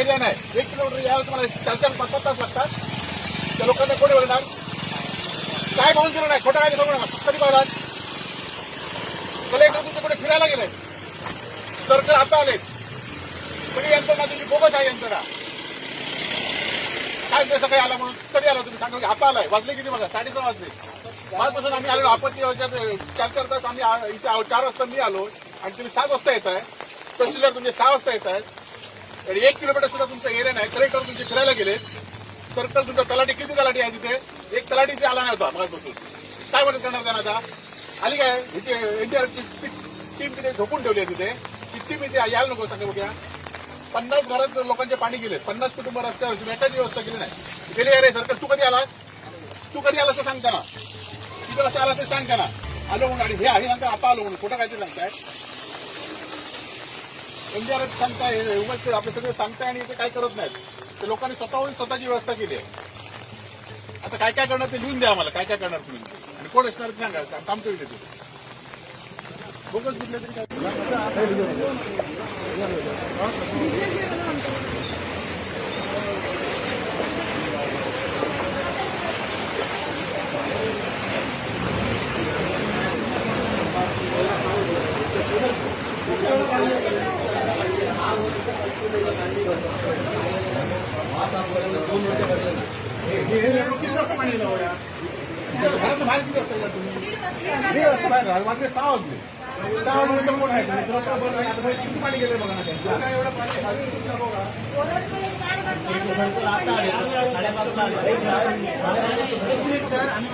Area नाही. एक kilometre यायला तुम्हाला चार चार पाच तास लागतात. त्या लोकांना कोणी बोलणार? काय पाहून केलं नाही? खोटा काय सांगू नका तरी पाहिलात कलेक्टर तुमच्या कुठे फिरायला गेलंय तर सरकार आता आले तरी यंत्रणा तुमची बोगत आहे यंत्रणा. काय ते सकाळी आला म्हणून? कधी आला तुम्ही? सांगा. की आता आलाय. वाजले किती बघा? साडेसहा वाजले. माझपासून आम्ही आलेलो आपत्ती चार चार तास आम्ही इथे चार वाजता मी आलो. आणि तुम्ही सात वाजता येत आहे तहसीलदार तुमचे सहा वाजता येत आहेत आणि एक किलोमीटर सुद्धा तुमचं एरिया नाही. कलेक्टर तुमचे फिरायला गेले. सर्कल तुमचा तलाठी किती तलाठी आहे तिथे? एक तलाठी इथे आला नाही होता मगापासून काय मदत करणार त्यांना आता? आली काय? इथे एनडीआरची टीम तिथे झोपून ठेवली आहे तिथे. ती टीम इथे यायला नको सांगा बघ्या. पन्नास घरात लोकांचे पाणी गेले पन्नास कुटुंब रस्त्यावर तुम्ही व्यवस्था केली नाही. गेले अरे सर्कल. तू कधी आला तू कधी आला तर सांग त्यांना. किती कसं आला ते सांग त्यांना. आलो म्हणून आणि हे आहे सांगता आता आलो म्हणून. कुठं काय ते सांगताय. एनडीआरएफ सांगताय हे उगाच आपले सगळे सांगताय आणि ते काय करत नाहीत. ते लोकांनी स्वतःहून स्वतःची व्यवस्था केली आहे. आता काय काय करणार ते लिहून द्या आम्हाला काय काय करणार तुम्ही. आणि कोण असणार ते सांगा सांगतो इथे करून बोगस कुठले तरी काय हे- हे किती वाजता पाणी दिलं हो या? घराच्या बाहेर किती वाजता गेला तुम्ही? दीड वाजता बाहेर राहा. वाजले सहा वाजले सहा वाजल्यानंतर कोण आहे तुम्ही? तुला काय बरं नाही. आता बाहेर किती पाणी गेले बघा एवढं पाणी आहे? तुमचं बघा. तर आम्ही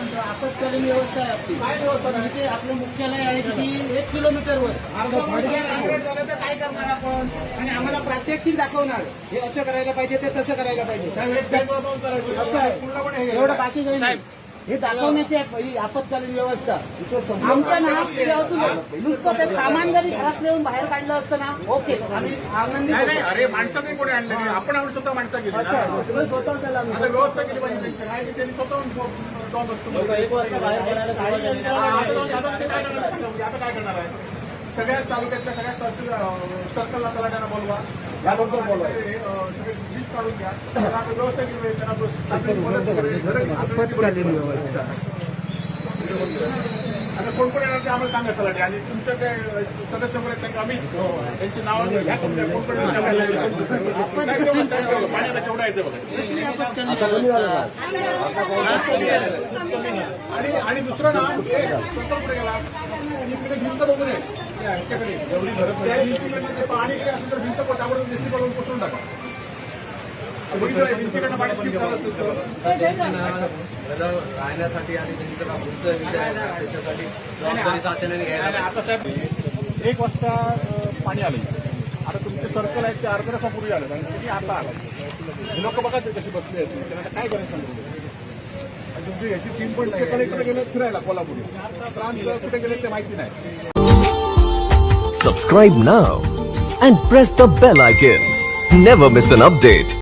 म्हणतो आपत्कालीन व्यवस्था आहे आपली. काय व्यवस्था नाही? इथे आपलं मुख्यालय आहे किती एक किलोमीटरवर अर्धा भाडग्या काँक्रीट झालं तर काय करणार आपण? आणि आम्हाला प्रात्यक्षिक दाखवणार. हे असं करायला पाहिजे ते तसं करायला पाहिजे. पण हे एवढं बाकी काही नाही. हे दाखवण्याची आहे पहिली आपत्कालीन व्यवस्था आमच्या ना नुसतं ते सामान जरी घरात नेऊन बाहेर काढलं असतं ना ओके आम्ही आनंदी नाही नाही अरे माणसं नाही कोणी आणलं नाही. आपण आणून स्वतः माणसं गेली अच्छा, तुम्ही स्वतः त्याला आम्ही- आता व्यवस्था केली पाहिजे त्यांची. नाही की त्यांनी स्वतःहून जाऊन- जाऊन बसतो. एक वाजता बाहेर पडायला पाहिजे. आता जाऊन- आता ते काय करणार आहे? आता काय करणार आहे सगळ्या तालुक्यातल्या सगळ्या अं, सर्कलला तलाट्यांना बोलवा याबद्दल व्यवस्था. आता कोण कोण येणार ते आम्हाला सांगा तलाठी. आणि तुमच्या ते सदस्य त्यांना आम्ही त्यांची नावं घ्या तुमच्या कोण कोण येणार ते आम्हाला सांगा. काय तेवढं- तेवढं पाणी आता केवढं येते बघा आणि आणि दुसरं ना स्वतः पुढे गेला. इकडे भिंत बघून आहे या ह्याच्याकडे एवढी घरं त्या भिंतीकडनं ते पाणी राहण्यासाठी आणि त्याच्यासाठी जबाबदारी शासनाने घ्यायला एक वाजता पाणी आलं आता तुमचे सर्कल आहेत ते अर्धा तासापूर्वी आलं आणि तुम्ही आता आला लोक बघा ते कशी बसले आहेत. त्यांना काय करायचं सांगू? आणि तुमची याची टीम पण कलेक्टर गेले फिरायला कोल्हापूर. प्रांत कुठे गेले ते माहिती नाही. Subscribe now and press the bell icon. Never miss an update.